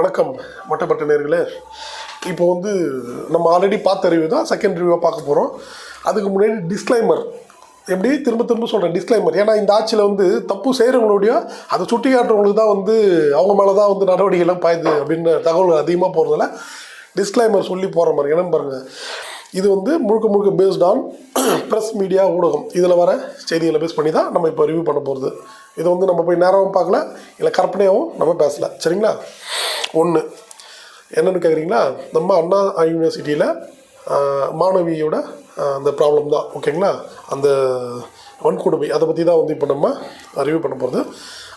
வணக்கம் மட்டப்பட்ட நேர்களே. இப்போ வந்து நம்ம ஆல்ரெடி பார்த்த ரிவ்யூ தான் செகண்ட் ரிவ்யூவாக பார்க்க போகிறோம் அதுக்கு முன்னாடி டிஸ்க்ளைமர் எப்படி? திரும்ப திரும்ப சொல்கிறேன் டிஸ்க்ளைமர் ஏன்னா இந்த ஆட்சியில் வந்து தப்பு செய்கிறவங்களுடைய அதை சுட்டி காட்டுறவங்களுக்கு தான் வந்து அவங்க மேலே தான் வந்து நடவடிக்கைலாம் பாயுது அப்படின்னு தகவல் அதிகமாக போகிறதால டிஸ்க்ளைமர் சொல்லி போகிற மாதிரி. என்னன்னு பாருங்கள் இது வந்து முழுக்க முழுக்க பேஸ்ட் ஆன் ப்ரெஸ் மீடியா ஊடகம். இதில் வர செய்திகளை பேஸ் பண்ணி தான் நம்ம இப்போ ரிவ்யூ பண்ண போகிறது இதை வந்து நம்ம போய் நேரமும் பார்க்கல இல்லை கற்பனையாகவும் நம்ம பேசலை. சரிங்களா? ஒன்று என்னென்னு கேட்குறீங்களா நம்ம அண்ணா யூனிவர்சிட்டியில் மாணவியோட அந்த ப்ராப்ளம் தான். ஓகேங்களா அந்த வன்கொடுமை அதை பற்றி தான் வந்து இப்போ நம்ம ரிவ்யூ பண்ண போகிறது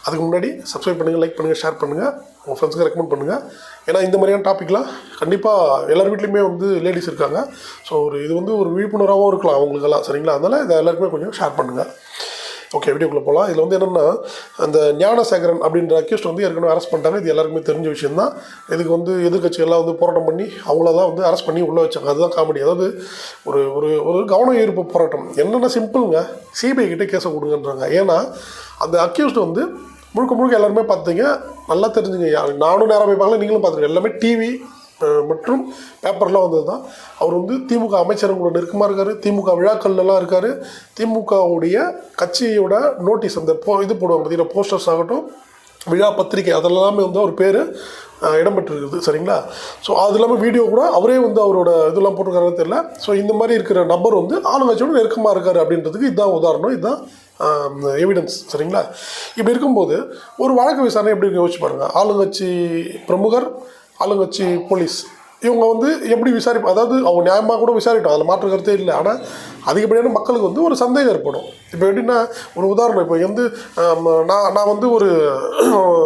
அதுக்கு முன்னாடி சப்ஸ்கிரைப் பண்ணுங்கள் லைக் பண்ணுங்கள் ஷேர் பண்ணுங்கள் உங்கள் ஃப்ரெண்ட்ஸுக்கு ரெக்கமெண்ட் பண்ணுங்கள் ஏன்னா இந்த மாதிரியான டாப்பிக்லாம் கண்டிப்பாக எல்லார் வீட்லேயுமே வந்து லேடிஸ் இருக்காங்க. ஸோ ஒரு இது வந்து ஒரு விழிப்புணர்வாகவும் இருக்கலாம் அவங்களுக்கெல்லாம். சரிங்களா? அதனால் இதை எல்லாருக்குமே கொஞ்சம் ஷேர் பண்ணுங்கள் ஓகே வீடியோக்குள்ளே போகலாம் இதில் வந்து என்னென்னா அந்த ஞானசேகரன் அப்படின்ற அக்யூஸ்ட் வந்து ஏற்கனவே அரெஸ்ட் பண்ணிட்டாங்க. இது எல்லாருக்குமே தெரிஞ்ச விஷயம் தான் இதுக்கு வந்து எதிர்க்கட்சிகள்லாம் வந்து போராட்டம் பண்ணி அவங்கள தான் வந்து அரெஸ்ட் பண்ணி உள்ளே வச்சாங்க. அதுதான் காமெடி அதாவது ஒரு ஒரு ஒரு கவன ஈர்ப்பு போராட்டம். என்னென்ன சிம்பிளுங்க சிபிஐ கிட்டே கேஸை கொடுங்கன்றாங்க. ஏன்னா அந்த அக்யூஸ்ட் வந்து முழுக்க முழுக்க எல்லாருமே பார்த்தீங்க நல்லா தெரிஞ்சுங்க. நானும் நேரம் போய் பார்க்கல நீங்களும் பார்த்துருக்கீங்க எல்லாமே டிவி மற்றும் பேப்பர்லாம் வந்தது தான் அவர் வந்து திமுக அமைச்சருங்களோட நெருக்கமாக இருக்கார். திமுக விழாக்கள்லாம் இருக்கார். திமுகவுடைய கட்சியோட நோட்டீஸ் அந்த போ இது போடுவாங்க பார்த்தீங்கன்னா போஸ்டர்ஸ் ஆகட்டும் விழா பத்திரிகை அதெல்லாமே வந்து அவர் பேர் இடம்பெற்றிருக்குது. சரிங்களா? ஸோ அது இல்லாமல் வீடியோ கூட அவரே வந்து அவரோட இதெல்லாம் போட்டிருக்காருன்னு தெரியல. ஸோ இந்த மாதிரி இருக்கிற நபர் வந்து ஆளுங்கட்சியோட நெருக்கமாக இருக்கார் அப்படின்றதுக்கு இதுதான் உதாரணம். இதுதான் எவிடன்ஸ் சரிங்களா? இப்படி இருக்கும்போது ஒரு வழக்கு விசாரணை எப்படி இருக்கு? யோசிச்சு பாருங்கள் ஆளுங்கட்சி பிரமுகர் ஆளுங்கட்சி போலீஸ் இவங்க வந்து எப்படி விசாரிப்பா அதாவது அவங்க நியாயமாக கூட விசாரிட்டோம் அதில் மாற்று கருத்தே இல்லை. ஆனால் அதிகப்படியான மக்களுக்கு வந்து ஒரு சந்தேகம் ஏற்படும். இப்போ எப்படின்னா ஒரு உதாரணம் இப்போ வந்து நான் நான் வந்து ஒரு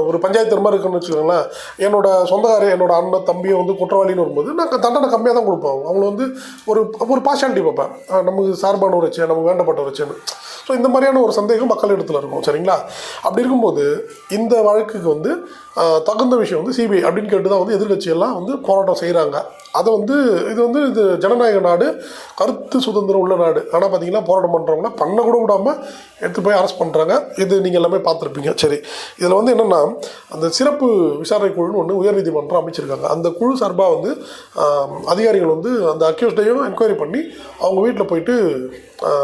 ஒரு பஞ்சாயத்து மாதிரி இருக்குன்னு வச்சுக்கோங்களேன். என்னோட சொந்தக்காரர் என்னோடய அண்ணன் தம்பியை வந்து குற்றவாளின்னு வரும்போது நான் தண்டனை கம்மியாக தான் கொடுப்போம் அவங்கள வந்து ஒரு ஒரு பார்ஷாலிட்டி பார்ப்பேன். நமக்கு சார்பானவர் வச்சு நமக்கு வேண்டப்பட்டவர் வச்சுன்னு ஸோ இந்த மாதிரியான ஒரு சந்தேகம் மக்கள் இடத்துல இருக்கும் சரிங்களா? அப்படி இருக்கும்போது இந்த வழக்குக்கு வந்து தகுந்த விஷயம் வந்து சிபிஐ அப்படின்னு கேட்டு தான் வந்து எதிர்க்கட்சியெல்லாம் வந்து போராட்டம் செய்கிறாங்க அதை வந்து இது வந்து இது ஜனநாயக நாடு கருத்து சுதந்திரம் உள்ள நாடு. ஆனால் பார்த்தீங்கன்னா போராட்டம் பண்ணுறவங்கள பண்ண கூட விடாமல் எடுத்து போய் அரெஸ்ட் பண்ணுறாங்க இது நீங்கள் எல்லாமே பார்த்துருப்பீங்க. சரி. இதில் வந்து என்னென்னா அந்த சிறப்பு விசாரணை குழுன்னு ஒன்று உயர்நீதிமன்றம் அமைச்சிருக்காங்க. அந்த குழு சார்பாக வந்து அதிகாரிகள் வந்து அந்த அக்யூஸ்டையும் என்கொயரி பண்ணி அவங்க வீட்டில் போயிட்டு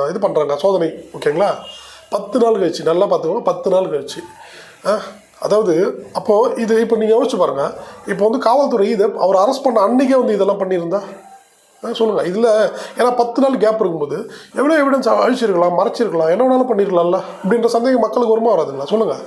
இது பண்ணுறாங்க சோதனை ஓகேங்களா? பத்து நாள் கழிச்சு நல்லா பார்த்துக்கோங்க பத்து நாள் கழிச்சு. ஆ, அதாவது அப்போது இது இப்போ நீங்கள் யோசிச்சு பாருங்கள் இப்போ வந்து காவல்துறை இதை அவர் அரெஸ்ட் பண்ண அன்றைக்கே வந்து இதெல்லாம் பண்ணியிருந்தா? ஆ, சொல்லுங்கள் இதில் ஏன்னா பத்து நாள் கேப் இருக்கும்போது எவ்வளோ எவிடன்ஸ் அழிச்சிருக்கலாம் மறைச்சிருக்கலாம் என்ன வேணாலும் பண்ணிருக்கலாம்ல? அப்படின்ற சந்தேகம் மக்களுக்கு வருமா வராதுங்களா? சொல்லுங்கள்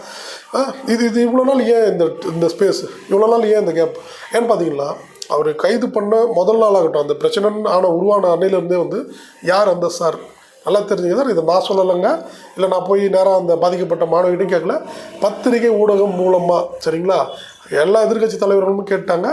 ஆ, இது இது இவ்வளோ நாள் ஏன் இந்த இந்த ஸ்பேஸ் இவ்வளோ நாள் ஏன் இந்த கேப் ஏன்னு பார்த்தீங்கன்னா அவர் கைது பண்ண முதல் நாளாகட்டும் அந்த பிரச்சனை ஆனால் உருவான அன்னையிலேருந்தே வந்து யார் அந்த சார் நல்லா தெரிஞ்சுங்க சார் இதை நான் சொல்லலைங்க. இல்லை நான் போய் நேராக அந்த பாதிக்கப்பட்ட மாணவிகிட்டையும் கேட்கல. பத்திரிகை ஊடகம் மூலமாக சரிங்களா? எல்லா எதிர்க்கட்சி தலைவர்களும் கேட்டாங்க.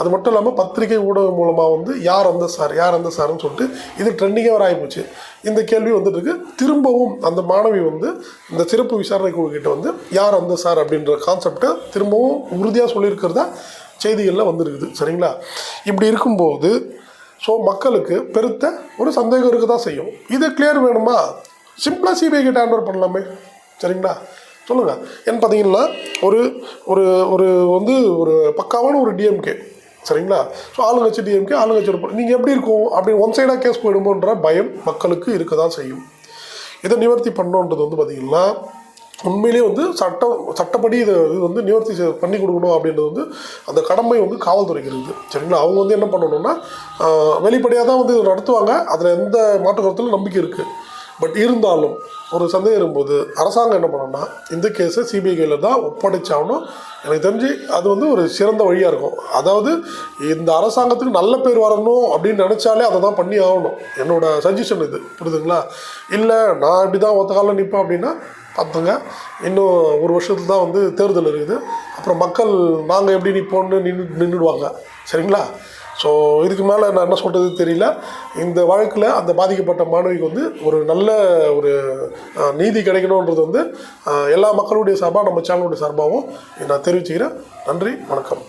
அது மட்டும் இல்லாமல் பத்திரிகை ஊடகம் மூலமாக வந்து யார் அந்த சார் யார் அந்த சார்னு சொல்லிட்டு இது ட்ரெண்டிங்காக வர ஆகிப்போச்சு இந்த கேள்வி வந்துட்டுருக்கு திரும்பவும் அந்த மாணவி வந்து இந்த சிறப்பு விசாரணை குழுக்கிட்ட வந்து யார் அந்த சார் அப்படின்ற கான்செப்டை திரும்பவும் உறுதியாக சொல்லியிருக்கிறதா செய்திகளில் வந்திருக்குது. சரிங்களா? இப்படி இருக்கும்போது ஸோ மக்களுக்கு பெருத்த ஒரு சந்தேகம் இருக்க தான் செய்யும். இது கிளியர் வேணுமா? சிம்பிளாக சிபிஐ கிட்ட ஹேண்ட் பண்ணலாமே. சரிங்களா? சொல்லுங்கள் ஏன்னு பார்த்தீங்கன்னா ஒரு ஒரு ஒரு வந்து ஒரு பக்காவான ஒரு டிஎம்கே சரிங்களா? ஸோ ஆளுங்கட்சி டிஎம்கே ஆளுங்கட்சி இருப்போம் நீங்கள் எப்படி இருக்கும்? அப்படி ஒன் சைடாக கேஸ் போயிடுமோன்ற பயம் மக்களுக்கு இருக்க தான் செய்யும். இதை நிவர்த்தி பண்ணோன்றது வந்து பார்த்திங்கன்னா உண்மையிலேயே வந்து சட்டம் சட்டப்படி இதை இது வந்து நிவர்த்தி பண்ணி கொடுக்கணும் அப்படின்றது வந்து அந்த கடமை வந்து காவல்துறைக்கு இருக்குது சரிங்களா? அவங்க வந்து என்ன பண்ணணும்னா வெளிப்படையாக தான் வந்து இதை நடத்துவாங்க. அதில் எந்த மாற்று கருத்துலையும் நம்பிக்கை இருக்குது பட் இருந்தாலும் ஒரு சந்தேகம் இருக்கும்போது அரசாங்கம் என்ன பண்ணணும்னா இந்த கேஸை சிபிஐ கையில் தான் ஒப்படைச்சாகணும். எனக்கு தெரிஞ்சு அது வந்து ஒரு சிறந்த வழியாக இருக்கும். அதாவது இந்த அரசாங்கத்துக்கு நல்ல பேர் வரணும் அப்படின்னு நினச்சாலே அதை தான் பண்ணி ஆகணும். என்னோட சஜஷன் இது. புரியுதுங்களா? இல்லை நான் இப்படி தான் ஒத்த காலில் நிற்பேன் அப்படின்னா பார்த்துங்க. இன்னும் ஒரு வருஷத்துல தான் வந்து தேர்தல் இருக்குது. அப்புறம் மக்கள் நாங்கள் எப்படி நிற்போம்னு நின்று நின்றுடுவாங்க சரிங்களா? ஸோ இதுக்கு மேலே நான் என்ன சொல்கிறது தெரியல. இந்த வழக்கில் அந்த பாதிக்கப்பட்ட மாணவிக்கு வந்து ஒரு நல்ல ஒரு நீதி கிடைக்கணுன்றது வந்து எல்லா மக்களுடைய சார்பாக நம்ம சேனலுடைய சார்பாகவும் நான் தெரிவிச்சுக்கிறேன். நன்றி வணக்கம்.